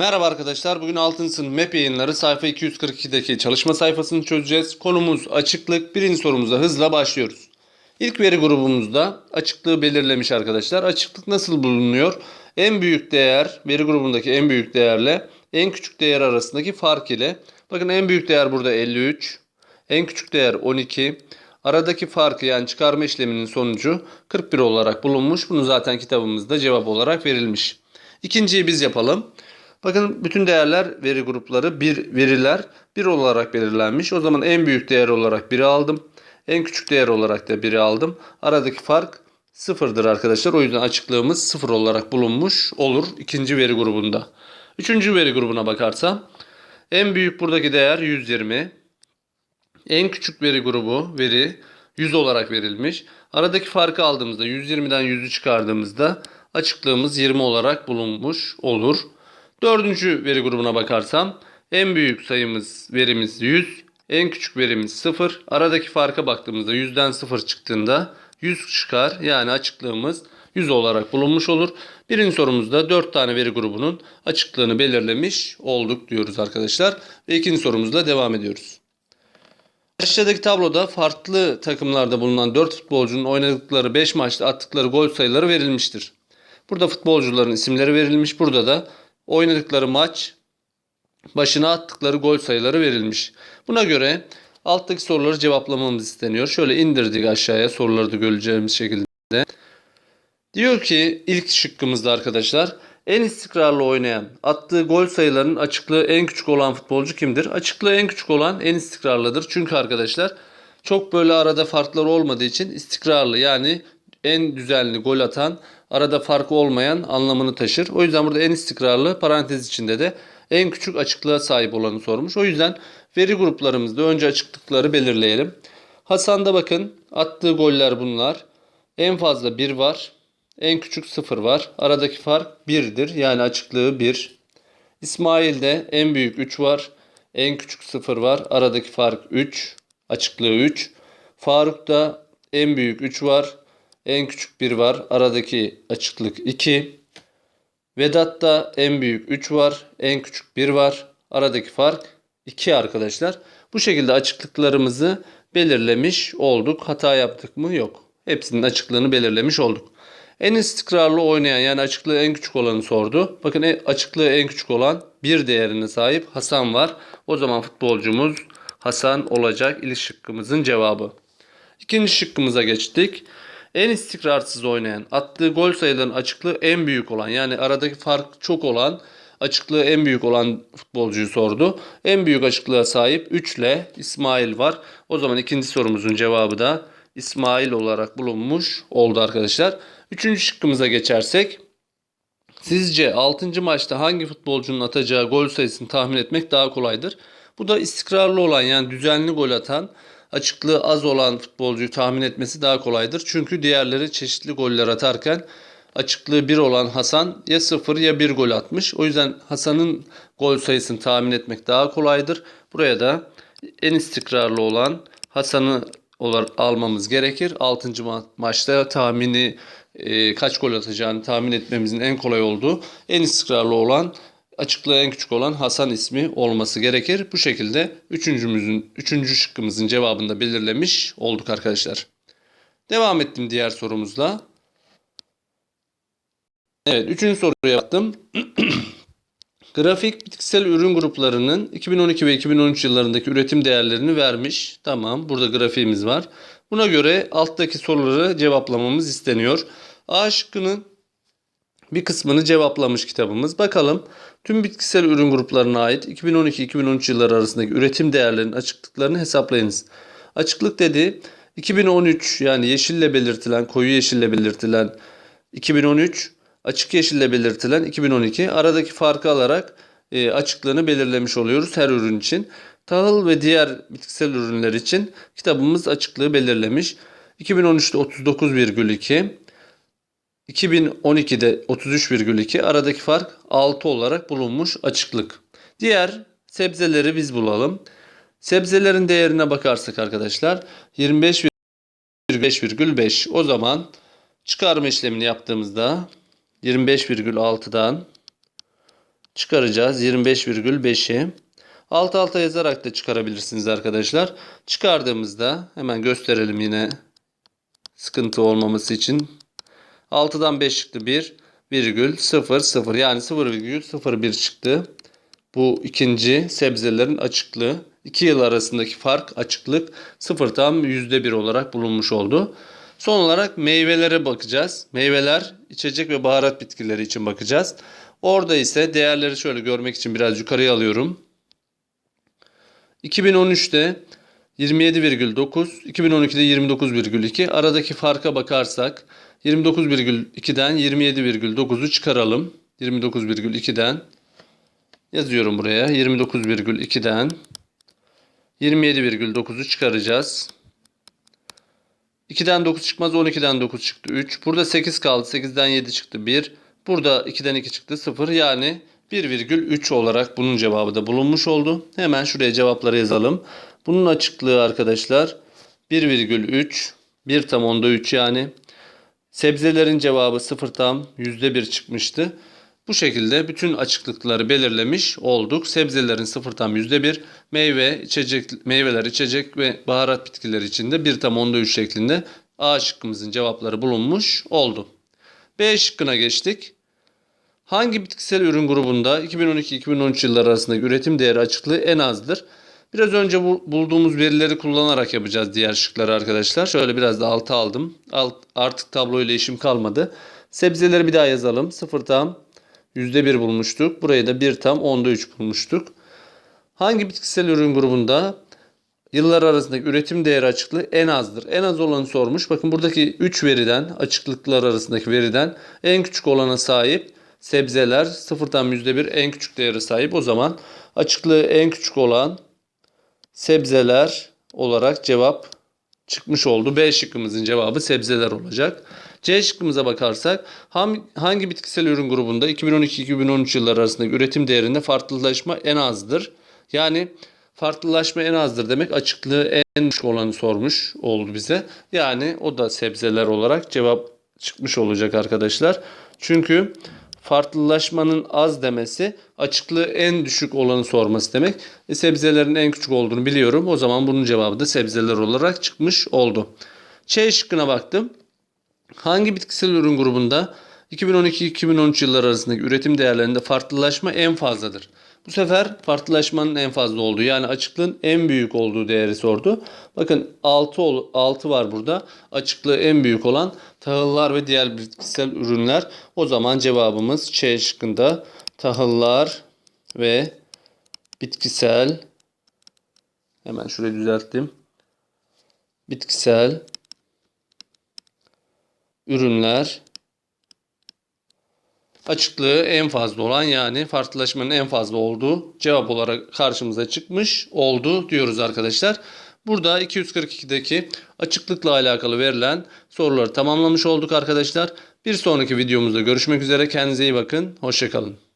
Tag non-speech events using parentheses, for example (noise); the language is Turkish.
Merhaba arkadaşlar. Bugün 6. sınıf MEP yayınları sayfa 242'deki çalışma sayfasını çözeceğiz. Konumuz açıklık. Birinci sorumuza hızla başlıyoruz. İlk veri grubumuzda açıklığı belirlemiş arkadaşlar. Açıklık nasıl bulunuyor? En büyük değer, veri grubundaki en büyük değerle en küçük değer arasındaki fark ile. Bakın en büyük değer burada 53. En küçük değer 12. Aradaki farkı yani çıkarma işleminin sonucu 41 olarak bulunmuş. Bunu zaten kitabımızda cevap olarak verilmiş. İkinciyi biz yapalım. Bakın bütün değerler veri grupları bir veriler bir olarak belirlenmiş. O zaman en büyük değer olarak 1'i aldım. En küçük değer olarak da 1'i aldım. Aradaki fark sıfırdır arkadaşlar. O yüzden açıklığımız sıfır olarak bulunmuş olur ikinci veri grubunda. Üçüncü veri grubuna bakarsam en büyük buradaki değer 120. En küçük veri grubu veri 100 olarak verilmiş. Aradaki farkı aldığımızda 120'den 100'ü çıkardığımızda açıklığımız 20 olarak bulunmuş olur. Dördüncü veri grubuna bakarsam en büyük sayımız verimiz 100. En küçük verimiz 0. Aradaki farka baktığımızda 100'den 0 çıktığında 100 çıkar. Yani açıklığımız 100 olarak bulunmuş olur. Birinci sorumuzda 4 tane veri grubunun açıklığını belirlemiş olduk diyoruz arkadaşlar. Ve ikinci sorumuzla devam ediyoruz. Aşağıdaki tabloda farklı takımlarda bulunan 4 futbolcunun oynadıkları 5 maçta attıkları gol sayıları verilmiştir. Burada futbolcuların isimleri verilmiş. Burada da oynadıkları maç başına attıkları gol sayıları verilmiş. Buna göre alttaki soruları cevaplamamız isteniyor. Şöyle indirdik aşağıya soruları da göreceğimiz şekilde. Diyor ki ilk şıkkımızda arkadaşlar en istikrarlı oynayan, attığı gol sayılarının açıklığı en küçük olan futbolcu kimdir? Açıklığı en küçük olan en istikrarlıdır. Çünkü arkadaşlar çok böyle arada farklar olmadığı için istikrarlı yani en düzenli gol atan, arada farkı olmayan anlamını taşır. O yüzden burada en istikrarlı parantez içinde de en küçük açıklığa sahip olanı sormuş. O yüzden veri gruplarımızda önce açıklıkları belirleyelim. Hasan'da bakın attığı goller bunlar. En fazla 1 var. En küçük 0 var. Aradaki fark 1'dir. Yani açıklığı 1. İsmail'de en büyük 3 var. En küçük 0 var. Aradaki fark 3. Açıklığı 3. Faruk'ta en büyük 3 var. En küçük 1 var. Aradaki açıklık 2. Vedat'ta en büyük 3 var. En küçük 1 var. Aradaki fark 2 arkadaşlar. Bu şekilde açıklıklarımızı belirlemiş olduk. Hata yaptık mı? Yok. Hepsinin açıklığını belirlemiş olduk. En istikrarlı oynayan yani açıklığı en küçük olanı sordu. Bakın e- açıklığı en küçük olan bir değerine sahip Hasan var. O zaman futbolcumuz Hasan olacak ilk şıkkımızın cevabı. İkinci şıkkımıza geçtik. En istikrarsız oynayan, attığı gol sayılarının açıklığı en büyük olan yani aradaki fark çok olan, açıklığı en büyük olan futbolcuyu sordu. En büyük açıklığa sahip 3 ile İsmail var. O zaman ikinci sorumuzun cevabı da İsmail olarak bulunmuş oldu arkadaşlar. Üçüncü şıkkımıza geçersek. Sizce 6. maçta hangi futbolcunun atacağı gol sayısını tahmin etmek daha kolaydır? Bu da istikrarlı olan yani düzenli gol atan, açıklığı az olan futbolcuyu tahmin etmesi daha kolaydır. Çünkü diğerleri çeşitli goller atarken açıklığı 1 olan Hasan ya 0 ya 1 gol atmış. O yüzden Hasan'ın gol sayısını tahmin etmek daha kolaydır. Buraya da en istikrarlı olan Hasan'ı olarak almamız gerekir. 6. ma- maçta tahmini e, kaç gol atacağını tahmin etmemizin en kolay olduğu en istikrarlı olan açıklığı en küçük olan Hasan ismi olması gerekir. Bu şekilde üçüncümüzün, üçüncü şıkkımızın cevabını da belirlemiş olduk arkadaşlar. Devam ettim diğer sorumuzla. Evet, üçüncü soruya baktım. (clears throat) Grafik bitkisel ürün gruplarının 2012 ve 2013 yıllarındaki üretim değerlerini vermiş. Tamam, burada grafiğimiz var. Buna göre alttaki soruları cevaplamamız isteniyor. A şıkkının bir kısmını cevaplamış kitabımız. Bakalım tüm bitkisel ürün gruplarına ait 2012-2013 yılları arasındaki üretim değerlerinin açıklıklarını hesaplayınız. Açıklık dedi 2013 yani yeşille belirtilen, koyu yeşille belirtilen 2013, açık yeşille belirtilen 2012 aradaki farkı alarak e, açıklığını belirlemiş oluyoruz her ürün için. Tahıl ve diğer bitkisel ürünler için kitabımız açıklığı belirlemiş. 2013'te 39,2, 2012'de 33,2 aradaki fark 6 olarak bulunmuş açıklık. Diğer sebzeleri biz bulalım. Sebzelerin değerine bakarsak arkadaşlar 25,5 o zaman çıkarma işlemini yaptığımızda 25,6'dan çıkaracağız 25,5'i. Alt alta yazarak da çıkarabilirsiniz arkadaşlar. Çıkardığımızda hemen gösterelim yine sıkıntı olmaması için. 6'dan 5 çıktı 1 virgül 0 0 yani 0,01 çıktı. Bu ikinci sebzelerin açıklığı. 2 yıl arasındaki fark açıklık 0 tam %1 olarak bulunmuş oldu. Son olarak meyvelere bakacağız. Meyveler, içecek ve baharat bitkileri için bakacağız. Orada ise değerleri şöyle görmek için biraz yukarıya alıyorum. 2013'te 27,9, 2012'de 29,2. Aradaki farka bakarsak 29,2'den 27,9'u çıkaralım. 29,2'den yazıyorum buraya. 29,2'den 27,9'u çıkaracağız. 2'den 9 çıkmaz 12'den 9 çıktı 3. Burada 8 kaldı 8'den 7 çıktı 1. Burada 2'den 2 çıktı 0 yani 1,3 olarak bunun cevabı da bulunmuş oldu. Hemen şuraya cevapları yazalım. Bunun açıklığı arkadaşlar 1,3 1 tam onda 3 yani. Sebzelerin cevabı 0 tam %1 çıkmıştı. Bu şekilde bütün açıklıkları belirlemiş olduk. Sebzelerin 0 tam %1, meyve, içecek, meyveler, içecek ve baharat bitkileri için de 1 tam onda 3 şeklinde A şıkkımızın cevapları bulunmuş oldu. B şıkkına geçtik. Hangi bitkisel ürün grubunda 2012-2013 yılları arasındaki üretim değeri açıklığı en azdır? Biraz önce bu, bulduğumuz verileri kullanarak yapacağız diğer şıkları arkadaşlar. Şöyle biraz da alta aldım. Alt, artık tablo ile işim kalmadı. Sebzeleri bir daha yazalım. 0 tam %1 bulmuştuk. Burayı da 1 tam onda 3 bulmuştuk. Hangi bitkisel ürün grubunda yıllar arasındaki üretim değeri açıklığı en azdır? En az olanı sormuş. Bakın buradaki 3 veriden, açıklıklar arasındaki veriden en küçük olana sahip sebzeler 0'dan %1 en küçük değeri sahip. O zaman açıklığı en küçük olan sebzeler olarak cevap çıkmış oldu. B şıkkımızın cevabı sebzeler olacak. C şıkkımıza bakarsak hangi bitkisel ürün grubunda 2012-2013 yılları arasındaki üretim değerinde farklılaşma en azdır? Yani farklılaşma en azdır demek açıklığı en düşük olanı sormuş oldu bize. Yani o da sebzeler olarak cevap çıkmış olacak arkadaşlar. Çünkü farklılaşmanın az demesi açıklığı en düşük olanı sorması demek. E, sebzelerin en küçük olduğunu biliyorum. O zaman bunun cevabı da sebzeler olarak çıkmış oldu. Ç şıkkına baktım. Hangi bitkisel ürün grubunda 2012-2013 yılları arasındaki üretim değerlerinde farklılaşma en fazladır? Bu sefer farklılaşmanın en fazla olduğu yani açıklığın en büyük olduğu değeri sordu. Bakın 6, 6 var burada. Açıklığı en büyük olan tahıllar ve diğer bitkisel ürünler. O zaman cevabımız Ç şıkkında tahıllar ve bitkisel hemen şurayı düzelttim. Bitkisel ürünler açıklığı en fazla olan yani farklılaşmanın en fazla olduğu cevap olarak karşımıza çıkmış oldu diyoruz arkadaşlar. Burada 242'deki açıklıkla alakalı verilen soruları tamamlamış olduk arkadaşlar. Bir sonraki videomuzda görüşmek üzere. Kendinize iyi bakın. Hoşçakalın.